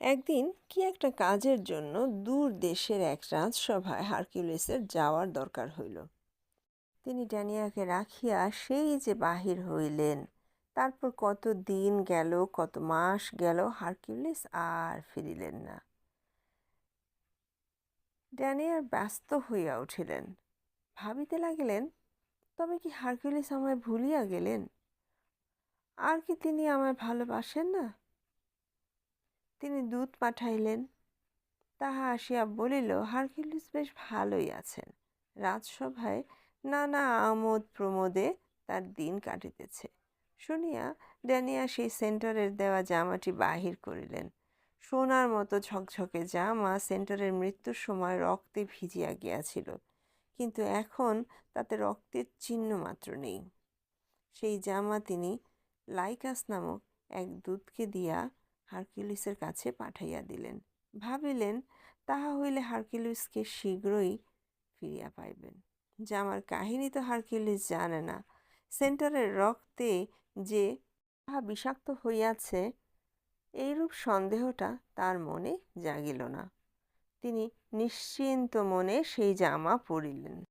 একদিন কি একটা কাজের জন্য দূর দেশের এক রাজসভায় হারকিউলিসের যাওয়ার দরকার হইল। তিনি ড্যানিয়াকে রাখিয়া সেই যে বাহির হইলেন, তারপর কত দিন গেল, কত মাস গেল, হারকিউলিস আর ফিরিলেন না। ড্যানিয়ার ব্যস্ত হইয়া উঠিলেন। ভাবিতে লাগিলেন, তবে কি হারকিউলিস আমায় ভুলিয়া গেলেন? আর কি তিনি আমায় ভালোবাসেন না? তিনি দূত পাঠাইলেন। তাহা আসিয়া বলিল হারকিউলিস বেশ ভালোই আছেন। রাজসভায় নানা আমোদ প্রমোদে তার দিন কাটিতেছে। শুনিয়া ড্যানিয়া সেই সেন্টারের দেওয়া জামাটি বাহির করিলেন। সোনার মতো ঝকঝকে জামা সেন্টারের মৃত্যুর সময় রক্তে ভিজিয়া গিয়াছিল। কিন্তু এখন তাতে রক্তের চিহ্ন মাত্র নেই। সেই জামা তিনি লাইকাস নামক এক দূতকে দিয়া হারকিউলিসের কাছে পাঠাইয়া দিলেন। ভাবিলেন, তাহা হইলে হারকিউলিসকে শীঘ্রই ফিরিয়া পাইবেন। জামার কাহিনী তো হারকিউলিস জানে না। সেন্টারের রক্তে যে তাহা বিষাক্ত হইয়াছে, এইরূপ সন্দেহটা তার মনে জাগিল না। তিনি নিশ্চিন্ত মনে সেই জামা পরিলেন।